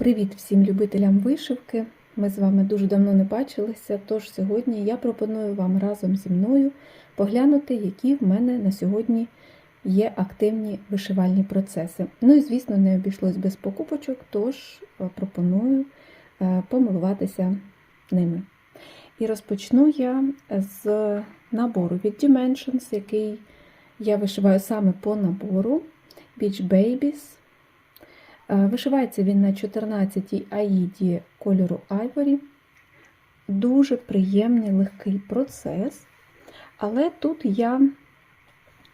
Привіт всім любителям вишивки! Ми з вами дуже давно не бачилися, тож сьогодні я пропоную вам разом зі мною поглянути, які в мене на сьогодні є активні вишивальні процеси. Ну і, звісно, не обійшлось без покупочок, тож е, пропоную е, помилуватися ними. І розпочну я з набору від Dimensions, який я вишиваю саме по набору Beach Babies. Е, Вишивається він на 14-й аїді кольору Ivory. Дуже приємний легкий процес. Але тут я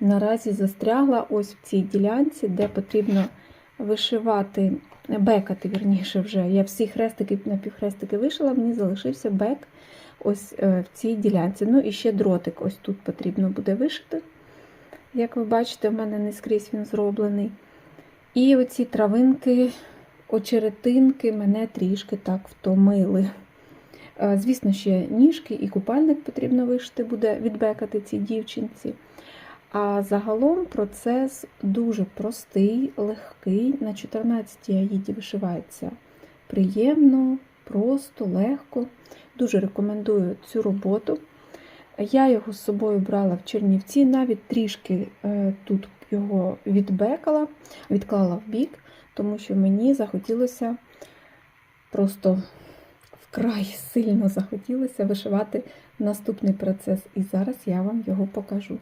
наразі застрягла ось в цій ділянці, де потрібно вишивати, бекати, вірніше, вже. Я всі хрестики напівхрестики вишила, мені залишився бек ось е, в цій ділянці. Ну і ще дротик ось тут потрібно буде вишити. Як ви бачите, в мене не скрізь він зроблений. І оці травинки, очеретинки мене трішки так втомили. Е, Звісно, ще ніжки і купальник потрібно вишити, буде відбекати цій дівчинці. А загалом процес дуже простий, легкий. На 14-й аїді вишивається приємно, просто, легко. Дуже рекомендую цю роботу. Я його з собою брала в Чернівці, навіть трішки е, тут його відбекала, відклала в бік, тому що мені захотілося просто вкрай сильно захотілося вишивати наступний процес. І зараз я вам його покажу.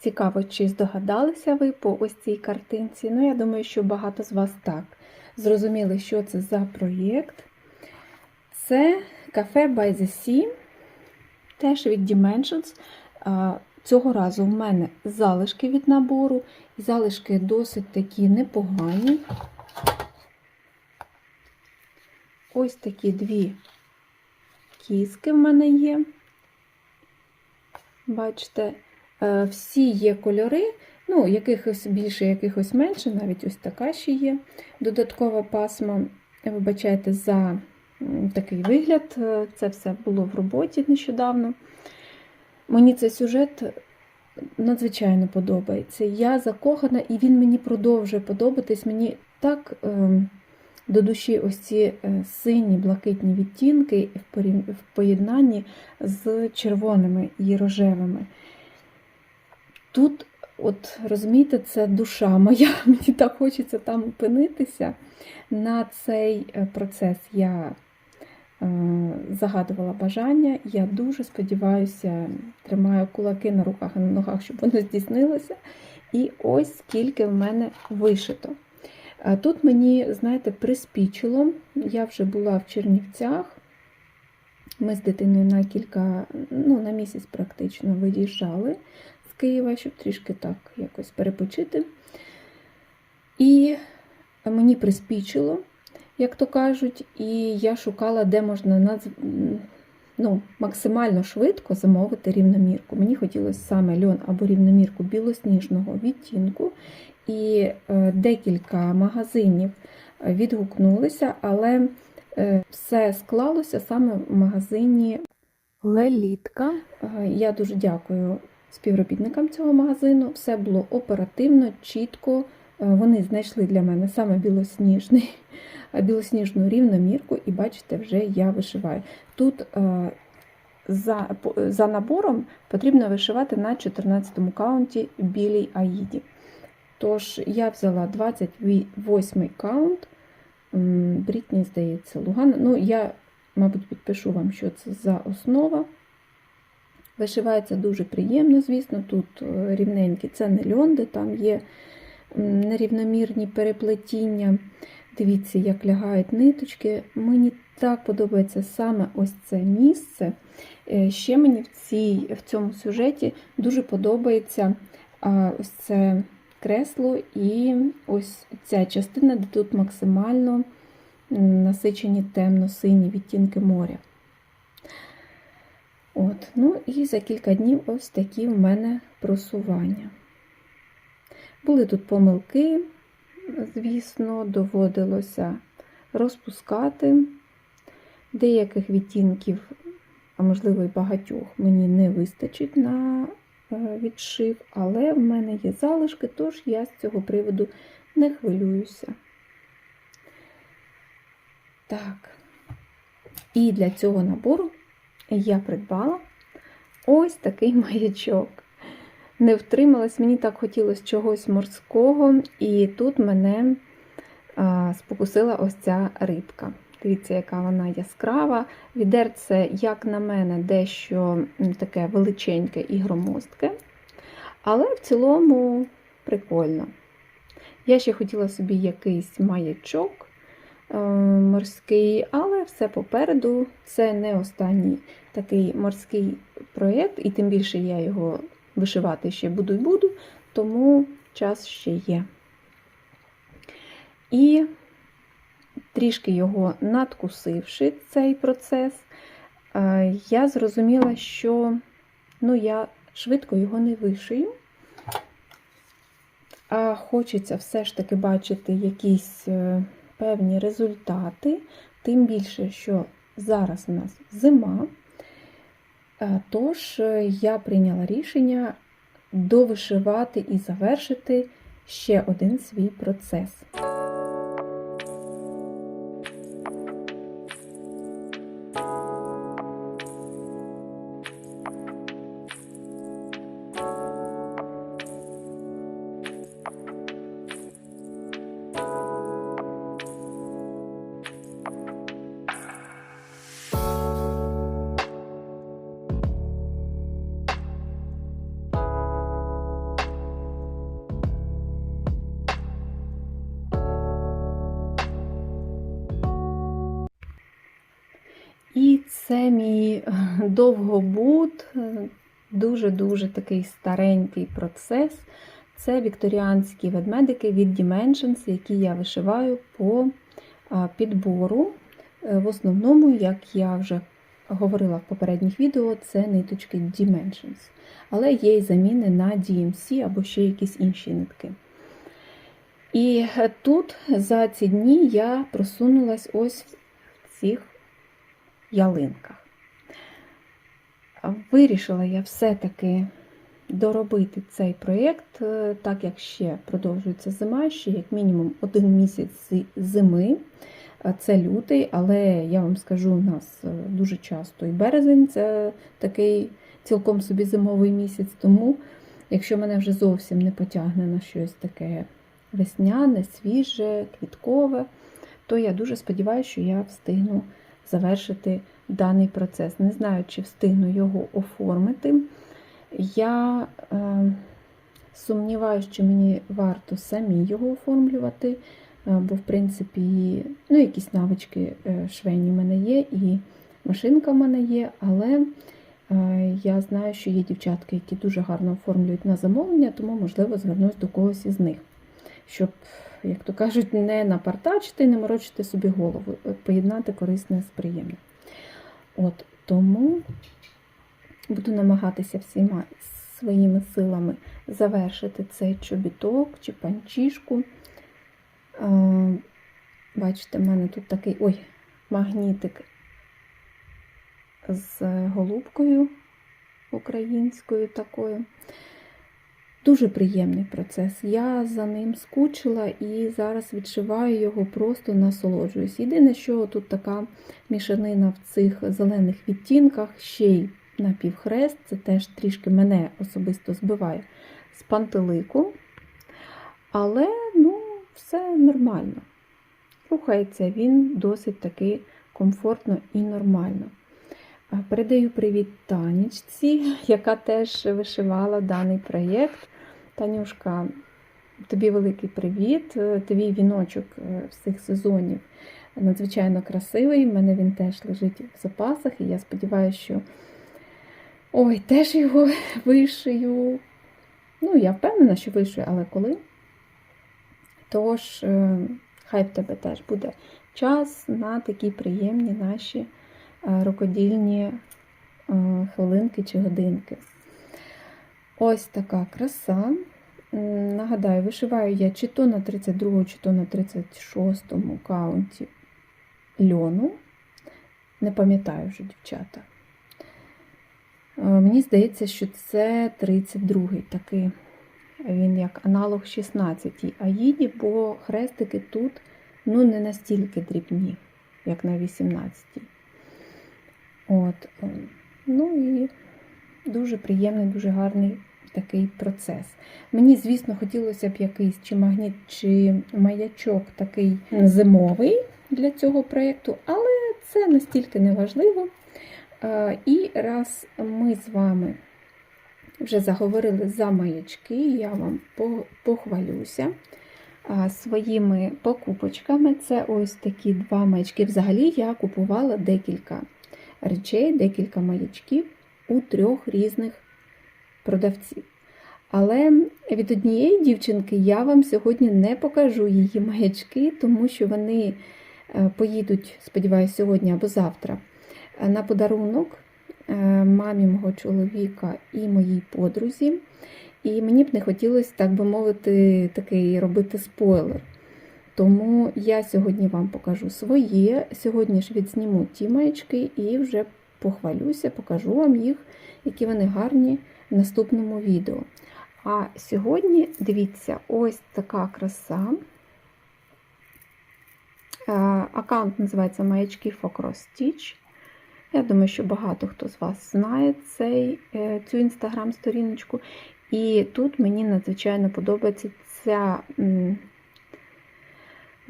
Цікаво, чи здогадалися ви по ось цій картинці. Ну, я думаю, що багато з вас так зрозуміли, що це за проєкт. Це кафе by the Sea, теж від Dimensions. Цього разу в мене залишки від набору, і залишки досить такі непогані. Ось такі дві кіски в мене є. Бачите, всі є кольори, ну, якихось більше, якихось менше, навіть ось така ще є. Додаткова пасма, вибачайте, за такий вигляд. Це все було в роботі нещодавно. Мені цей сюжет надзвичайно подобається. Я закохана, і він мені продовжує подобатись. Мені так е, до душі ось ці сині, блакитні відтінки в поєднанні з червоними і рожевими. Тут, от розумієте, це душа моя, мені так хочеться там опинитися. На цей процес я е, загадувала бажання. Я дуже сподіваюся, тримаю кулаки на руках і на ногах, щоб воно здійснилося. І ось скільки в мене вишито. Тут мені, знаєте, приспічило, я вже була в Чернівцях. Ми з дитиною на кілька, ну, на місяць практично виїжджали Києва, щоб трішки так якось перепочити. І мені приспічило, як то кажуть, і я шукала, де можна надз... ну, максимально швидко замовити рівномірку. Мені хотілося саме льон або рівномірку білосніжного відтінку. І декілька магазинів відгукнулися, але все склалося саме в магазині Лелітка. Я дуже дякую співробітникам цього магазину. Все було оперативно, чітко. Вони знайшли для мене саме білосніжний, білосніжну рівномірку, і бачите, вже я вишиваю. Тут за, за набором потрібно вишивати на 14 му каунті білій аїді. Тож, я взяла 28 каунт, Брітні, здається, Лугана. Ну, я, мабуть, підпишу вам, що це за основа. Вишивається дуже приємно, звісно, тут рівненькі це не льонди, там є нерівномірні переплетіння. Дивіться, як лягають ниточки. Мені так подобається саме ось це місце. Е, Ще мені в, цій, в цьому сюжеті дуже подобається ось це кресло і ось ця частина, де тут максимально насичені темно-сині відтінки моря. От, ну і за кілька днів ось такі в мене просування. Були тут помилки, звісно, доводилося розпускати. Деяких відтінків, а можливо і багатьох, мені не вистачить на е, відшив, але в мене є залишки, тож я з цього приводу не хвилююся. Так, і для цього набору я придбала ось такий маячок. Не втрималась, мені так хотілося чогось морського, і тут мене а, спокусила ось ця рибка. Дивіться, яка вона яскрава. Відерце, як на мене, дещо таке величеньке і громоздке. Але в цілому прикольно. Я ще хотіла собі якийсь маячок морський, але все попереду. Це не останній такий морський проєкт, і тим більше я його вишивати ще буду і буду, тому час ще є. І трішки його надкусивши цей процес, е, я зрозуміла, що ну, я швидко його не вишию, а хочеться все ж таки бачити якісь е, певні результати, тим більше, що зараз у нас зима. Е, Тож я прийняла рішення довишивати і завершити ще один свій процес. Це мій е, довгобуд, е, дуже-дуже такий старенький процес. Це вікторіанські ведмедики від Dimensions, які я вишиваю по підбору. Е, В основному, як я вже говорила в попередніх відео, це ниточки Dimensions. Але є й заміни на DMC або ще якісь інші нитки. І тут за ці дні я просунулась ось в цих ялинках. Вирішила я все-таки доробити цей проєкт, е, так як ще продовжується зима, ще як мінімум один місяць зими. Це лютий, але я вам скажу, у нас е, дуже часто і березень це такий цілком собі зимовий місяць. Тому, якщо мене вже зовсім не потягне на щось таке весняне, свіже, квіткове, то я дуже сподіваюся, що я встигну завершити даний процес. Не знаю, чи встигну його оформити. Я е, сумніваюся, що мені варто самі його оформлювати, е, бо, в принципі, ну, якісь навички е, швейні в мене є, і машинка в мене є, але е, я знаю, що є дівчатки, які дуже гарно оформлюють на замовлення, тому, можливо, звернусь до когось із них, щоб як то кажуть, не напартачити, не морочити собі голову, поєднати корисне з приємним. От Тому буду намагатися всіма своїми силами завершити цей чобіток чи панчішку. Бачите, в мене тут такий ой, магнітик з голубкою українською такою. Дуже приємний процес. Я за ним скучила і зараз відшиваю його, просто насолоджуюсь. Єдине, що тут така мішанина в цих зелених відтінках, ще й напівхрест, це теж трішки мене особисто збиває з пантелику. Але, ну, все нормально. Рухається він досить таки комфортно і нормально. Передаю привіт Танічці, яка теж вишивала даний проєкт. Танюшка тобі великий привіт. Е, Твій віночок е, всіх сезонів надзвичайно красивий. У мене він теж лежить в запасах, і я сподіваюся, що ой, теж його вишию. Ну, я впевнена, що вишию, але коли. Тож, е, хай в тебе теж буде час на такі приємні наші рукодільні е, хвилинки чи годинки. Ось така краса. Нагадаю, вишиваю я чи то на 32, чи то на 36 каунті льону. Не пам'ятаю вже, дівчата. Е, Мені здається, що це 32-й такий. Він як аналог 16-й аїді, бо хрестики тут ну, не настільки дрібні, як на 18-й. От. е, Ну і дуже приємний, дуже гарний такий процес. Мені, звісно, хотілося б якийсь чи магніт, чи маячок такий зимовий для цього проєкту, але це настільки не важливо. Е, І раз ми з вами вже заговорили за маячки, я вам похвалюся своїми покупочками. Це ось такі два маячки. Взагалі я купувала декілька речей, декілька маячків у трьох різних продавців. Але від однієї дівчинки я вам сьогодні не покажу її маячки, тому що вони е, поїдуть, сподіваюся, сьогодні або завтра е, на подарунок е, мамі мого чоловіка і моїй подрузі. І мені б не хотілося, так би мовити, такий робити спойлер. Тому я сьогодні вам покажу своє. Сьогодні ж відзніму ті маячки і вже похвалюся, покажу вам їх, які вони гарні в наступному відео. А сьогодні, дивіться, ось така краса. Е, Аккаунт називається Маячки for Stitch. Я думаю, що багато хто з вас знає цей, е, цю інстаграм-сторіночку. І тут мені надзвичайно подобається ця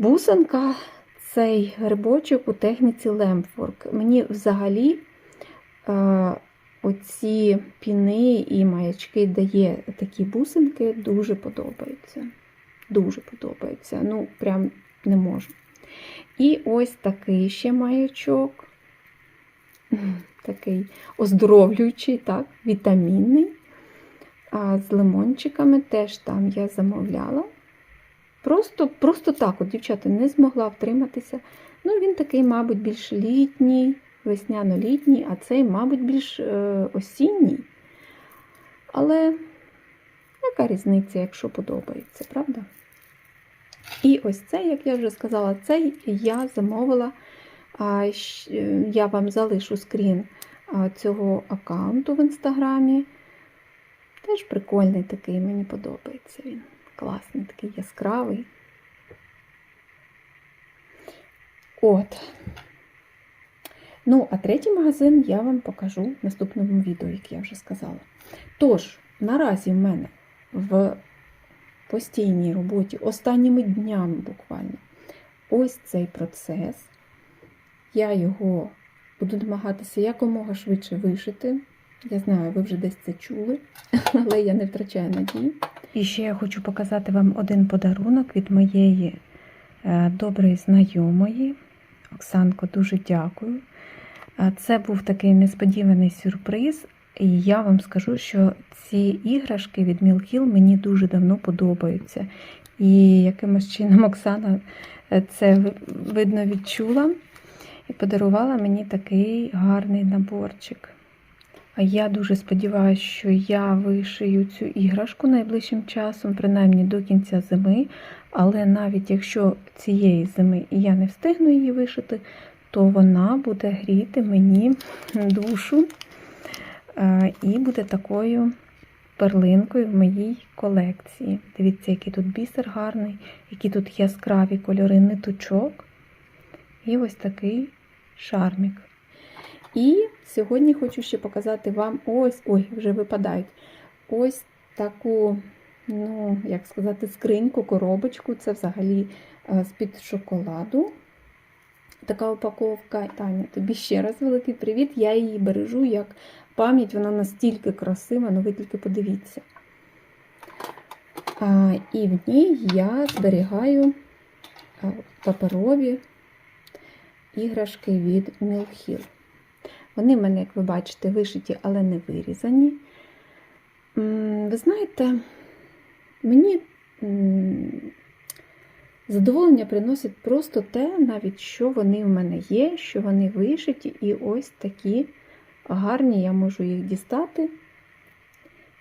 бусинка, цей грибочок у техніці лемфорк. Мені взагалі е, оці піни і маячки дає такі бусинки, дуже подобаються. Дуже подобаються. Ну, прям не можу. І ось такий ще маячок. Такий оздоровлюючий, так, вітамінний. А з лимончиками теж там я замовляла. Просто просто так, от, дівчата, не змогла втриматися. Ну, він такий, мабуть, більш літній, весняно-літній, а цей, мабуть, більш е, осінній. Але яка різниця, якщо подобається, правда? І ось цей, як я вже сказала, цей я замовила. Е, Я вам залишу скрін цього аккаунту в інстаграмі. Теж прикольний такий, мені подобається він. Класний, такий яскравий. От. Ну, а третій магазин я вам покажу в наступному відео, як я вже сказала. Тож, наразі в мене в постійній роботі, останніми днями буквально, ось цей процес. Я його буду намагатися якомога швидше вишити. Я знаю, ви вже десь це чули, але я не втрачаю надії. І ще я хочу показати вам один подарунок від моєї е, доброї знайомої. Оксанко, дуже дякую. Е, Це був такий несподіваний сюрприз. І я вам скажу, що ці іграшки від Мілхіл мені дуже давно подобаються. І якимось чином Оксана е, це видно відчула і подарувала мені такий гарний наборчик. Я дуже сподіваюся, що я вишию цю іграшку найближчим часом, принаймні до кінця зими. Але навіть якщо цієї зими я не встигну її вишити, то вона буде гріти мені душу е, і буде такою перлинкою в моїй колекції. Дивіться, який тут бісер гарний, які тут яскраві кольори ниточок. І ось такий шармік. І сьогодні хочу ще показати вам ось, ой, вже випадають, ось таку, ну, як сказати, скриньку, коробочку. Це взагалі е, з-під шоколаду. Така упаковка. Таня, тобі ще раз великий привіт. Я її бережу як пам'ять, вона настільки красива, ну ви тільки подивіться. А, І в ній я зберігаю паперові іграшки від Мілхіл. Вони в мене, як ви бачите, вишиті, але не вирізані. Ви знаєте, мені задоволення приносить просто те, навіть що вони в мене є, що вони вишиті, і ось такі гарні, я можу їх дістати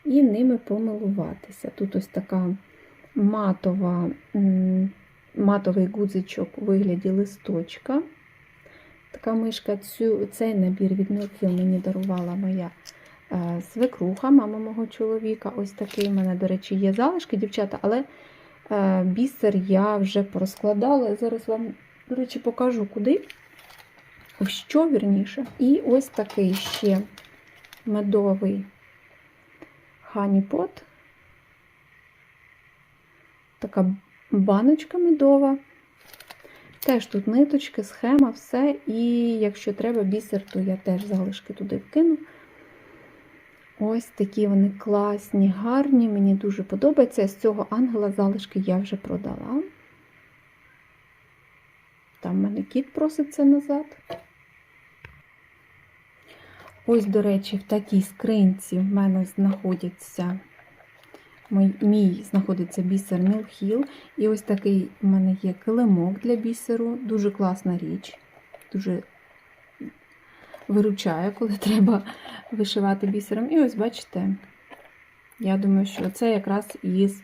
і ними помилуватися. Тут ось така матова, матовий гудзичок у вигляді листочка. Така мишка, цю, цей набір від Milkfield мені дарувала моя е, свекруха, мама мого чоловіка. Ось такий у мене, до речі, є залишки, дівчата, але е, бісер я вже порозкладала. Зараз вам, до речі, покажу куди. В що вірніше. І ось такий ще медовий ханіпот. Така баночка медова. Теж тут ниточки, схема, все. І якщо треба бісер, то я теж залишки туди вкину. Ось такі вони класні, гарні, мені дуже подобається. З цього ангела залишки я вже продала. Там в мене кіт проситься назад. Ось, до речі, в такій скринці в мене знаходяться мій, знаходиться бісер Мілхіл. І ось такий у мене є килимок для бісеру. Дуже класна річ. Дуже виручає, коли треба вишивати бісером. І ось бачите, я думаю, що це якраз із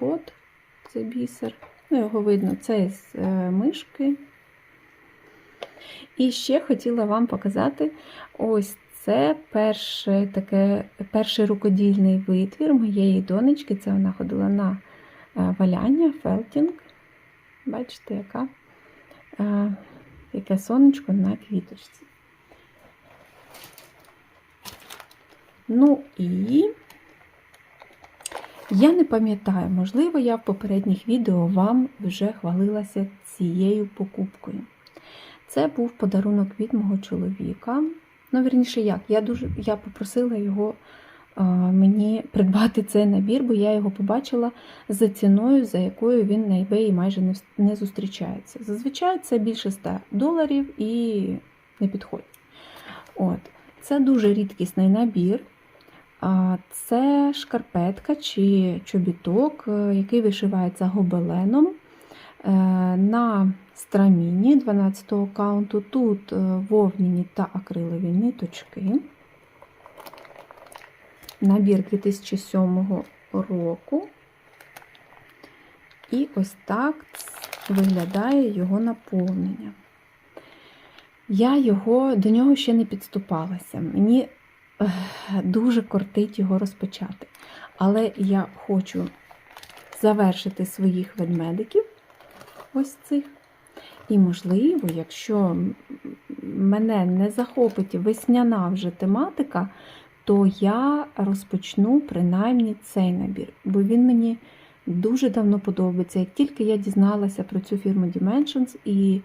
Pot, це бісер. Ну, його видно, це з е, мишки. І ще хотіла вам показати ось це перше, таке, перший рукодільний витвір моєї донечки. Це вона ходила на е, валяння, фелтінг. Бачите, яка, е, яке сонечко на квіточці. Ну і я не пам'ятаю, можливо, я в попередніх відео вам вже хвалилася цією покупкою. Це був подарунок від мого чоловіка. Ну, вірніше, як, я дуже я попросила його а, мені придбати цей набір, бо я його побачила за ціною, за якою він на eBay майже не, не зустрічається. Зазвичай це більше 100 доларів і не підходить. От. Це дуже рідкісний набір. Це шкарпетка чи чобіток, е, який вишивається гобеленом е, на страміні 12 каунту. Тут е, вовняні та акрилові ниточки. Набір 2007 року. І ось так виглядає його наповнення. Я його, до нього ще не підступалася. Мені дуже кортить його розпочати. Але я хочу завершити своїх ведмедиків, ось цих. І, можливо, якщо мене не захопить весняна вже тематика, то я розпочну принаймні цей набір, бо він мені дуже давно подобається. Як тільки я дізналася про цю фірму Dimensions і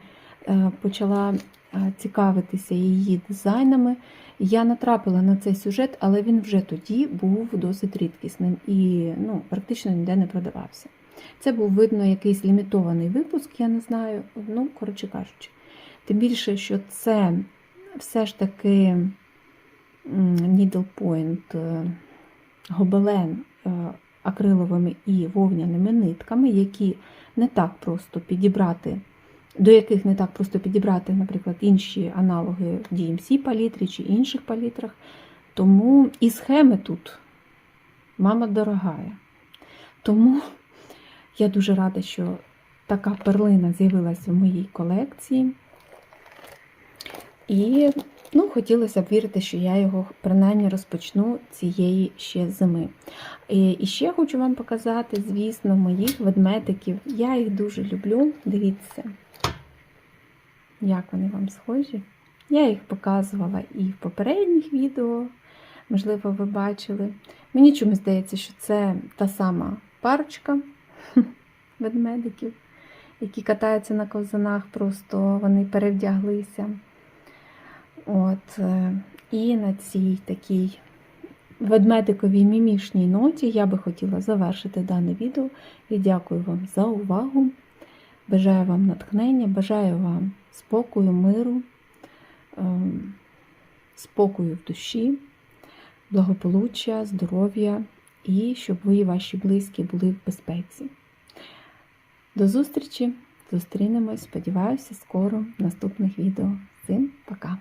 е, почала е, цікавитися її дизайнами, я натрапила на цей сюжет, але він вже тоді був досить рідкісним і ну, практично ніде не продавався. Це був видно якийсь лімітований випуск, я не знаю, ну, коротше кажучи. Тим більше, що це все ж таки Needle Point е, гобелен е, акриловими і вовняними нитками, які не так просто підібрати до яких не так просто підібрати, наприклад, інші аналоги в DMC палітрі чи інших палітрах. Тому і схеми тут, мама дорогая. Тому я дуже рада, що така перлина з'явилася в моїй колекції. І ну, хотілося б вірити, що я його принаймні розпочну цієї ще зими. І, і ще хочу вам показати, звісно, моїх ведмедиків. Я їх дуже люблю. Дивіться. Як вони вам схожі? Я їх показувала і в попередніх відео, можливо, ви бачили. Мені чомусь здається, що це та сама парочка ведмедиків, які катаються на ковзанах, просто вони перевдяглися. От, е, І на цій такій ведмедиковій мімішній ноті я би хотіла завершити дане відео. І дякую вам за увагу. Бажаю вам натхнення, бажаю вам спокою, миру, ем, спокою в душі, благополуччя, здоров'я і щоб ви і ваші близькі були в безпеці. До зустрічі! Зустрінемось, сподіваюся, скоро в наступних відео. Всім пока!